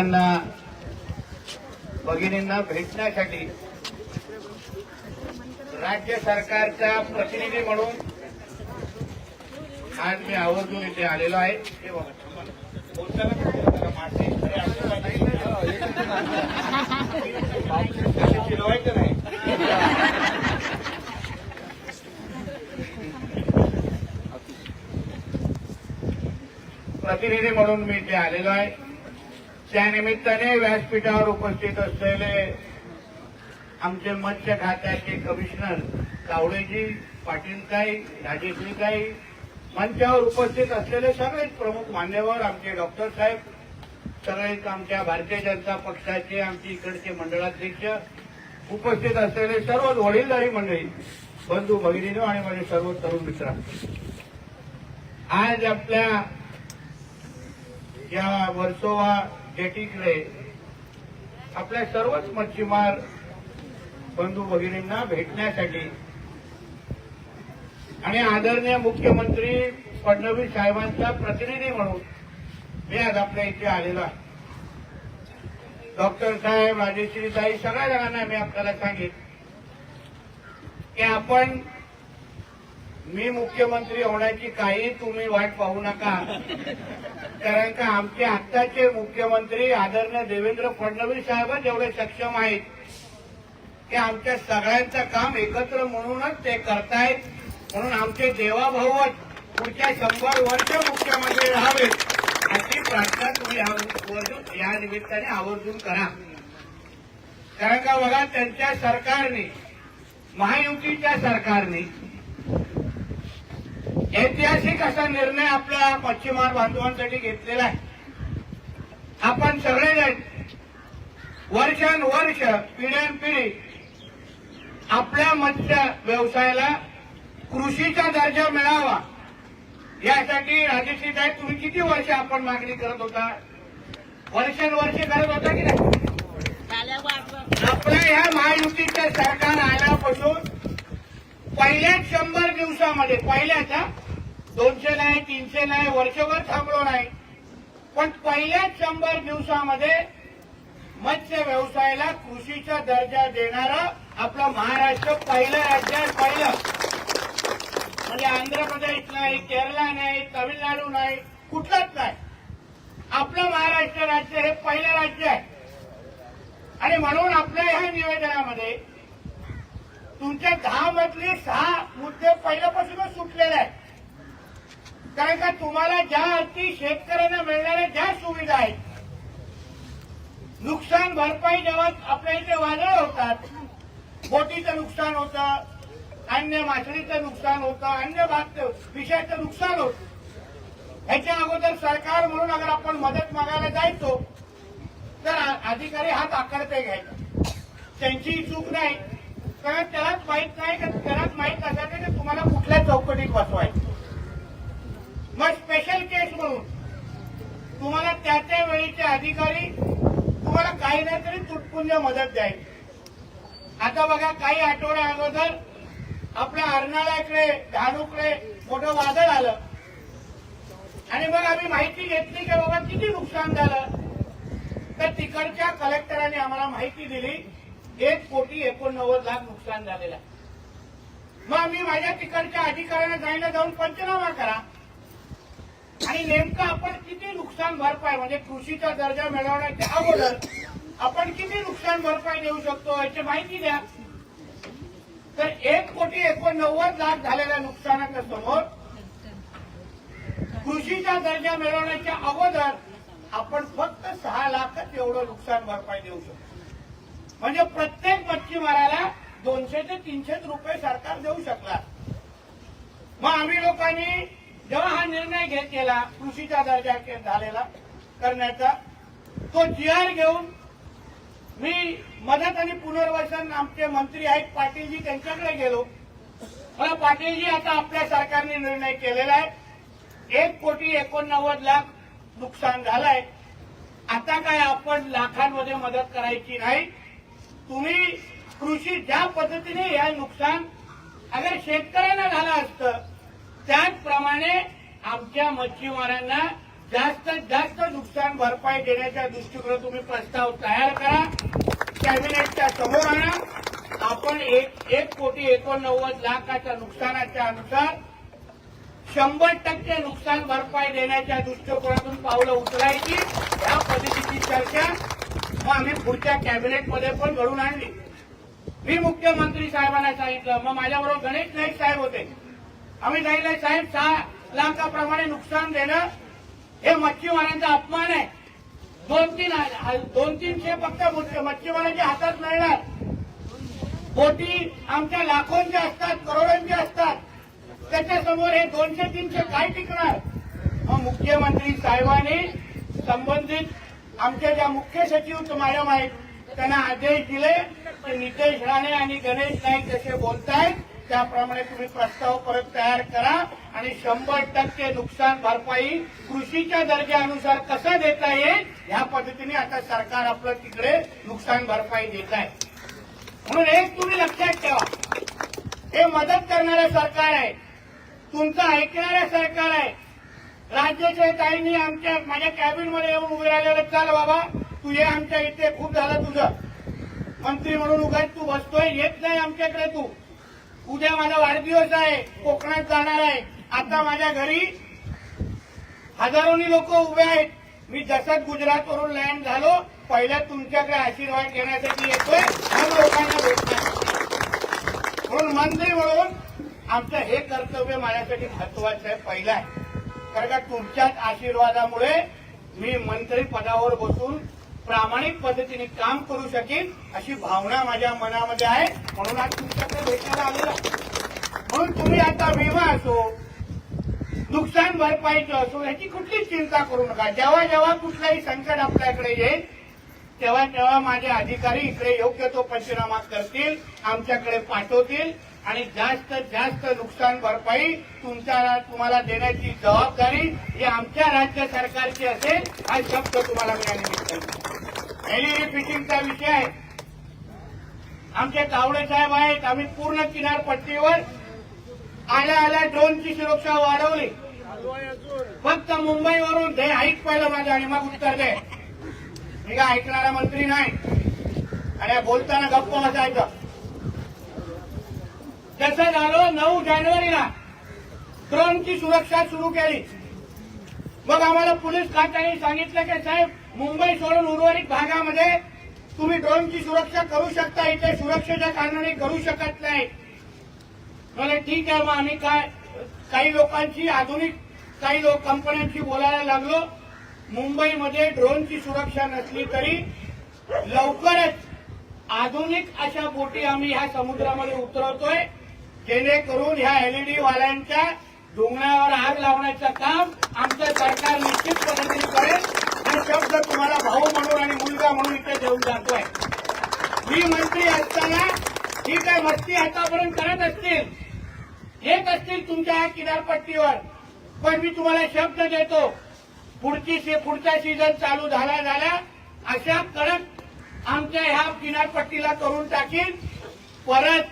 साहेबांना भगिनींना भेटण्यासाठी राज्य सरकारचा प्रतिनिधी म्हणून आज मी आवर्जून इथे आलेलो आहे. प्रतिनिधी म्हणून मी इथे आलेलो आहे. त्यानिमित्ताने व्यासपीठावर उपस्थित असलेले आमचे मत्स्य खात्याचे कमिशनर कावळेजी पाटीलताई राजेश्रीताई मंचावर उपस्थित असलेले सगळेच प्रमुख मान्यवर आमचे डॉक्टर साहेब सगळेच आमच्या भारतीय जनता पक्षाचे आमचे इकडचे मंडळाध्यक्ष उपस्थित असलेले सर्व वडीलधारी मंडळी बंधू भगिनीनो आणि माझे सर्व तरुण मित्र. आज आपल्या या वर्सोवा जेटीकडे आपल्या सर्वच मच्छीमार बंधू भगिनींना भेटण्यासाठी आणि आदरणीय मुख्यमंत्री फडणवीस साहेबांचा प्रतिनिधी म्हणून मी आज आपल्या इथे आलेलो आहे. डॉक्टर साहेब राजेश्रीताई सगळ्या जणांना मी आपल्याला सांगेन की आपण मी मुख्यमंत्री होण्याची काही तुम्ही वाट पाहू नका. कारण का आमचे आत्ताचे मुख्यमंत्री आदरणीय देवेंद्र फडणवीस साहेबच एवढे सक्षम आहेत. की आमच्या सगळ्यांचं काम एकत्र म्हणूनच ते करतायत. म्हणून आमचे देवाभाऊच पुढच्या शंभर वर्ष मुख्यमंत्री राहावेत. अशी प्रार्थना तुम्ही या निमित्ताने आवर्जून करा. कारण का बघा त्यांच्या सरकारने महायुतीच्या सरकारने ऐतिहासिक असा निर्णय आपल्या मच्छीमार बांधवांसाठी घेतलेला आहे. आपण सगळेजण वर्षानुवर्ष पिढ्यानपिढी आपल्या मत्स्य व्यवसायाला कृषीचा दर्जा मिळावा यासाठी राजेश्री साहेब तुम्ही किती वर्ष आपण मागणी करत होता? वर्षानुवर्ष करत होता की नाही? आपल्या ह्या महायुतीचं सरकार आल्यापासून पहिल्याच शंभर दिवसामध्ये पहिल्याचा दोनशे नाही तीनशे नाही वर्षभर थांबलो नाही. पण पहिल्याच शंभर दिवसामध्ये मत्स्य व्यवसायाला कृषीचा दर्जा देणारं आपलं महाराष्ट्र पहिलं राज्य आहे पहिलं. म्हणजे आंध्र प्रदेश नाही केरळ नाही तमिळनाडू नाही कुठलंच नाही. आपलं महाराष्ट्र राज्य हे पहिलं राज्य आहे. आणि म्हणून आपल्या ह्या निवेदनामध्ये तुमच्या दहा मधले सहा मुद्दे पहिल्यापासूनच सुटलेले आहेत. कारण का तुम्हाला ज्या अर्थी शेतकऱ्यांना मिळणाऱ्या ज्या सुविधा आहेत नुकसान भरपाई जेव्हा आपल्या इथे वादळ होतात बोटीचं नुकसान होतं अन्य मासळीचं नुकसान होतं अन्य भाग विषयाचं नुकसान होतं. ह्याच्या अगोदर सरकार म्हणून अगर आपण मदत मागायला जायचो तर अधिकारी हात आकारते घ्यायचा. त्यांची चूक नाही. कारण त्यालाच माहीत नाही का त्यालाच माहीत नसायचं की तुम्हाला कुठल्या चौकटीत बसवायचं. मग स्पेशल केस म्हणून तुम्हाला त्या त्या वेळीचे अधिकारी तुम्हाला काही नाही तरी तुटपुंज मदत द्यायची. आता बघा काही आठवड्या अगोदर आपल्या अर्नाळ्याकडे धानुकडे मोठं वादळ आलं. आणि मग आम्ही माहिती घेतली की बाबा किती नुकसान झालं. तर तिकडच्या कलेक्टरांनी आम्हाला माहिती दिली. एक कोटी एकोणनव्वद लाख नुकसान झालेलं आहे. मग आम्ही माझ्या तिकडच्या अधिकाऱ्यांना जायला जाऊन पंचनामा करा. आणि नेमकं आपण किती नुकसान भरपाई म्हणजे कृषीचा दर्जा मिळवण्याच्या अगोदर आपण किती नुकसान भरपाई देऊ शकतो याची माहिती द्या. तर एक कोटी एकोणनव्वद लाख झालेल्या नुकसानाच्या समोर कृषीचा दर्जा मिळवण्याच्या अगोदर आपण फक्त सहा लाखच एवढं नुकसान भरपाई देऊ शकतो. म्हणजे प्रत्येक मच्छीमाराला दोनशे ते तीनशे रुपये सरकार देऊ शकला मग आम्ही लोकांनी जेव्हा हा निर्णय घेत केला कृषीचा दर्जा झालेला करण्याचा तो जी आर घेऊन मी मदत आणि पुनर्वसन आमचे मंत्री आहेत पाटीलजी त्यांच्याकडे गेलो. मला पाटीलजी आता आपल्या सरकारने निर्णय केलेला आहे. एक कोटी एकोणनव्वद लाख नुकसान झालंय. आता काय आपण लाखांमध्ये मदत करायची नाही. तुम्ही कृषी ज्या पद्धतीने या नुकसान अगर शेतकऱ्यांना झालं असतं त्याचप्रमाणे आमच्या मच्छीमारांना जास्तीत जास्त नुकसान भरपाई देण्याच्या दृष्टिकोन तुम्ही प्रस्ताव तयार करा. कॅबिनेटच्या समोर आणा. आपण एक एक कोटी एकोणनव्वद लाखाच्या नुकसानाच्या अनुसार शंभर टक्के नुकसान भरपाई देण्याच्या दृष्टिकोनातून पावलं उचलायची. या पद्धतीची चर्चा मग आम्ही पुढच्या कॅबिनेटमध्ये पण घडून आणली. मी मुख्यमंत्री साहेबांना सांगितलं मग माझ्याबरोबर गणेश नाईक साहेब होते. आम्ही सांगितलं साहेब सहा लाखाप्रमाणे नुकसान देणं हे मच्छीमारांचा अपमान आहे. दोन तीन दोन तीनशे फक्त मच्छीमारांच्या हातात मिळणार. बोटी आमच्या लाखोंच्या असतात करोडोंच्या असतात. त्याच्यासमोर हे दोनशे तीनशे काय टिकणार? मग मुख्यमंत्री साहेबांनी संबंधित आमच्या ज्या मुख्य सचिव मॅडम आहेत त्यांना आदेश दिले की नितेश राणे आणि गणेश नाईक जसे बोलतायत त्याप्रमाणे तुम्ही प्रस्ताव परत तयार करा आणि शंभर टक्के नुकसान भरपाई कृषीच्या दर्जानुसार कसं देता येईल ह्या पद्धतीने आता सरकार आपलं तिकडे नुकसान भरपाई देत आहे. म्हणून एक तुम्ही लक्षात ठेवा हे मदत करणारं सरकार आहे तुमचं ऐकणारं सरकार आहे राज्याच्या ताईंनी आमच्या माझ्या कॅबिनमध्ये येऊन उभे राहिलेलं चाल बाबा तू ये आमच्या इथे खूप झालं तुझं. मंत्री म्हणून उगाच तू बसतोय येत नाही आमच्याकडे तू. उद्या माझा वाढदिवस आहे कोकणात जाणार आहे. आता माझ्या घरी हजारोनी लोक उभे आहेत. मी जसं गुजरातवरून लँड झालो पहिल्या तुमच्याकडे आशीर्वाद घेण्यासाठी येतोय मग लोकांना भेटणार म्हणून मंत्री म्हणून आमचं हे कर्तव्य माझ्यासाठी महत्वाचं आहे पहिलं आहे. कारण का तुमच्याच आशीर्वादामुळे मी मंत्री पदावर बसून प्रामाणिक पद्धतीने काम करू शकेन अशी भावना माझ्या मनामध्ये आहे. म्हणून आज तुमच्याकडे भेटायला आलेला म्हणून तुम्ही आता विमा असो नुकसान भरपाईचं असो याची कुठलीच चिंता करू नका. जेव्हा जेव्हा कुठलाही संकट आपल्याकडे येईल तेव्हा तेव्हा माझे अधिकारी इकडे योग्य तो पंचनामा करतील आमच्याकडे पाठवतील. आणि जास्त जास्त नुकसान भरपाई तुमच्या तुम्हाला देण्याची जबाबदारी ही आमच्या राज्य सरकारची असेल हा शब्द तुम्हाला मी निमित्त एलईडी फिटिंगचा विषय आहे. आमचे तावडे साहेब आहेत आम्ही पूर्ण किनारपट्टीवर आल्या आल्या ड्रोनची सुरक्षा वाढवली. फक्त मुंबईवरून हे ऐक पहिलं माझं आणि मग उत्तर दे. मी काय ऐकणारा मंत्री नाही. आणि बोलताना गप्प बसायचं. कसं झालं नऊ जानेवारीला. ड्रोनची सुरक्षा सुरू केली. मग आम्हाला पोलीस खात्याने सांगितलं की साहेब मुंबई सोडून उर्वरित भागामध्ये तुम्ही ड्रोनची सुरक्षा करू शकता. इथे सुरक्षेच्या कारणाने करू शकत नाही. मला ठीक आहे मग आम्ही काय काही लोकांची आधुनिक काही लोक कंपन्यांशी बोलायला लागलो. मुंबईमध्ये ड्रोनची सुरक्षा नसली तरी लवकरच आधुनिक अशा बोटी आम्ही ह्या समुद्रामध्ये उतरवतोय. जेणेकरून ह्या एलईडी वाल्यांच्या डोंगरावर आग लावण्याचं काम आमचं सरकार निश्चित पद्धतीने करेल. हा शब्द तुम्हाला भाऊ म्हणून आणि मुलगा म्हणून इथे देऊन जातोय. मी मंत्री असताना ही काय मस्ती आतापर्यंत करत असतील? येत असतील तुमच्या या किनारपट्टीवर. पण मी तुम्हाला शब्द देतो. पुढची सी- पुढचा सीझन चालू झाला झाला. अशा कडक आमच्या ह्या किनारपट्टीला करून टाकील परत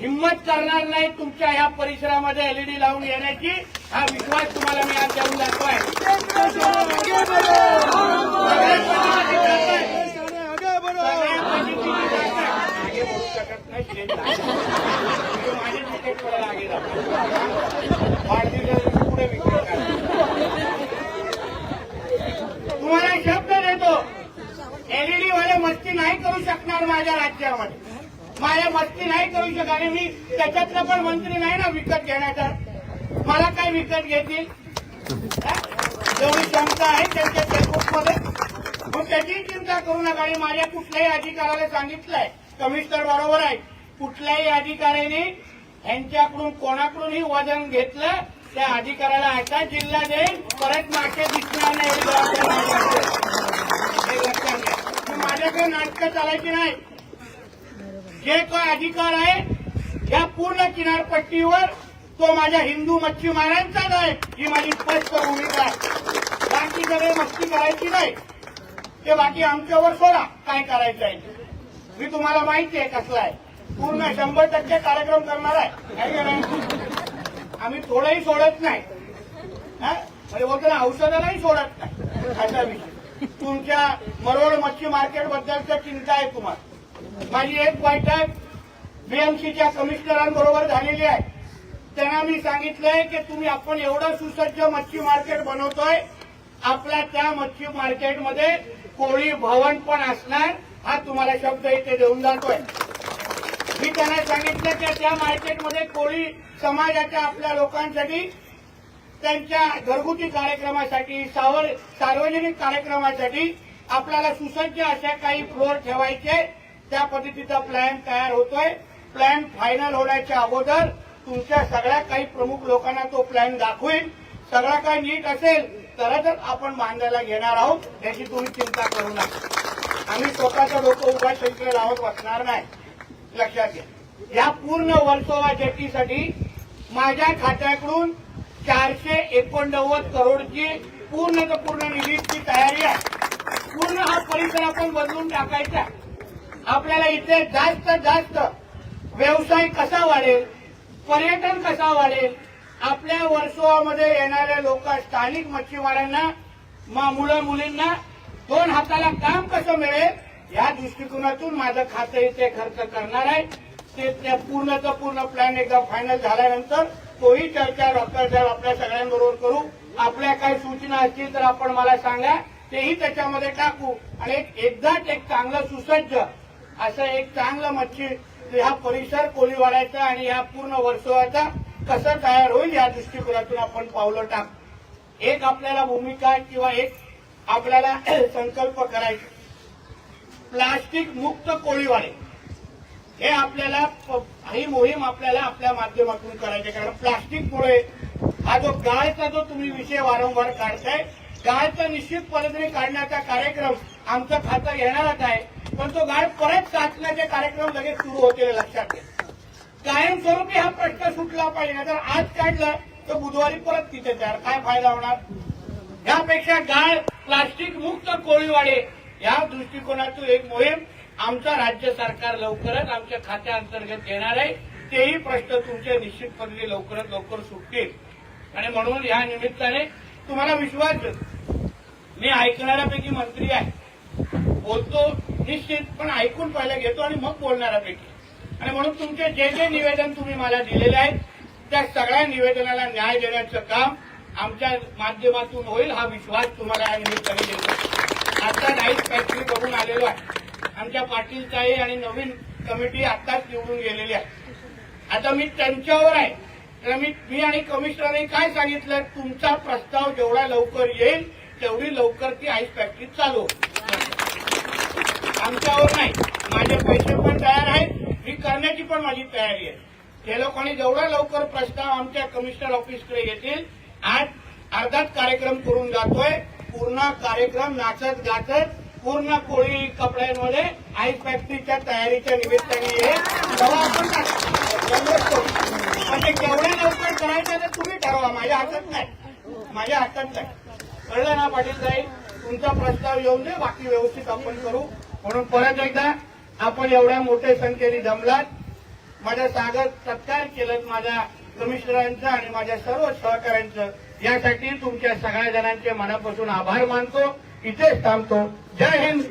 हिंमत करणार नाही तुमच्या ह्या परिसरामध्ये एलईडी लावून येण्याची. हा विश्वास तुम्हाला मी आज देऊन दाखवाय. सगळ्या तिकीट मला लागे वाढदिवसाच्या पुढे तुम्हाला शब्द देतो. एलईडी वाले मस्ती नाही करू शकणार माझ्या राज्यामध्ये. माझ्या मस्ती नाही करू शकत आणि मी त्याच्यातला पण मंत्री नाही ना विकत घेण्याचा. मला काय विकत घेतील? जेवढी क्षमता आहे त्यांच्या चेकबुकमध्ये मग त्याची चिंता करू नका. आणि माझ्या कुठल्याही अधिकाऱ्याला सांगितलंय. कमिशनर बरोबर आहे. कुठल्याही अधिकाऱ्याने यांच्याकडून कोणाकडूनही वजन घेतलं त्या अधिकाऱ्याला आता जिल्हा देईल. परत मागे दिसणार नाही. हे लक्षात घ्या. माझ्याकडे नाटकं चालायची नाही. जे काय अधिकार आहे या पूर्ण किनारपट्टीवर तो माझ्या हिंदू मच्छीमारांचाच आहे ही माझी स्पष्ट भूमिका आहे. बाकी सगळे मस्ती करायची नाही. ते बाकी आमच्यावर सोडा काय करायचं आहे? मी तुम्हाला माहिती आहे कसला आहे. पूर्ण शंभर टक्के कार्यक्रम करणार आहे. आम्ही थोडंही सोडत नाही. हा? म्हणजे बोलतो ना औषधालाही सोडत नाही. असा विषय. तुमच्या मरोड मच्छी मार्केट बद्दलच चिंता आहे तुम्हाला. माझी एक बैठक बीएमसीच्या कमिशनरांबरोबर झालेली आहे. त्यांना मी सांगितलंय की तुम्ही आपण एवढं सुसज्ज मच्छी मार्केट बनवतोय आपल्या त्या मच्छी मार्केटमध्ये कोळी भवन पण असणार हा तुम्हाला शब्द इथे देऊन जातोय मी त्यांना सांगितलं की त्या मार्केटमध्ये कोळी समाजाच्या आपल्या लोकांसाठी त्यांच्या घरगुती कार्यक्रमासाठी सावर सार्वजनिक कार्यक्रमासाठी आपल्याला सुसज्ज अशा काही फ्लोअर ठेवायचे त्या पद्धतीचा प्लॅन तयार होतोय. प्लॅन फायनल होण्याच्या अगोदर तुमच्या सगळ्या काही प्रमुख लोकांना तो प्लॅन दाखवेल सगळं काही नीट असेल तरच आपण मांडायला घेणार आहोत. याची तुम्ही चिंता करू नका. आम्ही स्वतःचं डोकं उभा शंकर लावत बसणार नाही. लक्षात घ्या. या पूर्ण वर्सोवा जेटीसाठी माझ्या खात्याकडून चारशे एकोणनव्वद करोडची पूर्ण तर पूर्ण निधीची तयारी आहे. पूर्ण हा परिसर आपण बदलून टाकायचा आपल्याला इथे जास्त जास्त व्यवसाय कसा वाढेल पर्यटन कसा वाढेल आपल्या वर्सोवामध्ये येणाऱ्या लोक स्थानिक मच्छीमारांना मुलं मुलींना दोन हाताला काम कसं मिळेल या दृष्टिकोनातून माझं खातं इथे खर्च करणार आहे. ते त्या पूर्णचा पूर्ण प्लॅन एकदा फायनल झाल्यानंतर तोही चर्चा डॉक्टर साहेब आपल्या सगळ्यांबरोबर करू. आपल्या काही सूचना असतील तर आपण मला सांगा तेही त्याच्यामध्ये टाकू. आणि एकदाच एक चांगलं सुसज्ज असं एक चांगलं मच्छी हा परिसर कोलीवाड्याचा आणि या पूर्ण वर्सोवाचा कसं तयार होईल या दृष्टिकोनातून आपण पावलं टाक. एक आपल्याला भूमिका किंवा एक आपल्याला संकल्प करायचा. प्लास्टिक मुक्त कोळीवाडे. हे आपल्याला प- ही मोहीम आपल्याला आपल्या माध्यमातून करायची आहे. कारण प्लास्टिकमुळे हा जो गाळचा जो तुम्ही विषय वारंवार काढताय गाळचा निश्चित पद्धतीने काढण्याचा कार्यक्रम आमचं खातं येणारच आहे पण तो गाळ परत साचण्याचे कार्यक्रम लगेच सुरू होते लक्षात घ्या. कायमस्वरूपी हा प्रश्न सुटला पाहिजे तर आज काढलं तर बुधवारी परत तिथे तयार. काय फायदा होणार? यापेक्षा गाळ प्लास्टिक मुक्त कोळीवाडे या दृष्टिकोनातून एक मोहीम आमचा राज्य सरकार लवकरच आमच्या खात्याअंतर्गत येणार आहे. तेही प्रश्न तुमचे निश्चितपणे लवकरात लवकर सुटतील. आणि म्हणून या निमित्ताने तुम्हाला विश्वास देतो मी ऐकणाऱ्यापैकी मंत्री आहे. बोलतो निश्चित पण ऐकून पहिला घेतो आणि मग बोलणारा पैकी आणि म्हणून तुमचे जे जे निवेदन तुम्ही मला दिलेले आहेत त्या सगळ्या निवेदनाला न्याय देण्याचं काम आमच्या माध्यमातून होईल हा विश्वास तुम्हाला या निमित्ताने देतो. आता नाईट फॅक्टरी बघून आलेलो आहे. आमच्या पाटीलचाही आणि नवीन कमिटी आताच निवडून गेलेली आहे. आता मी त्यांच्यावर आहे. तर मी मी आणि कमिशनरने काय सांगितलं? तुमचा प्रस्ताव जेवढा लवकर येईल तेवढी लवकर ती आईस फॅक्टरी चालू होईल. आमच्यावर नाही. माझे पैसे पण तयार आहेत. ही करण्याची पण माझी तयारी आहे. ते लोकांनी जेवढा लवकर प्रस्ताव आमच्या कमिशनर ऑफिसकडे येतील आज अर्धाच कार्यक्रम करून जातोय. पूर्ण कार्यक्रम नाचत गाचत पूर्ण कोळी कपड्यांमध्ये आईस फॅक्टरीच्या तयारीच्या निमित्ताने हे तेव्हा आपण केवढ्या लवकर करायचं तर तुम्ही ठरवा. माझ्या हातात नाही. माझ्या हातात नाही. कळलं ना पाटील साहेब तुमचा प्रस्ताव येऊन दे बाकी व्यवस्थित आपण करू. म्हणून परत एकदा आपण एवढ्या मोठ्या संख्येने जमलात माझ्या सागर सत्कार केलं माझ्या कमिशनरांचं आणि माझ्या सर्व सहकाऱ्यांचं. यासाठी तुमच्या सगळ्या जणांचे मनापासून आभार मानतो. इथेच थांबतो. जय हिंद.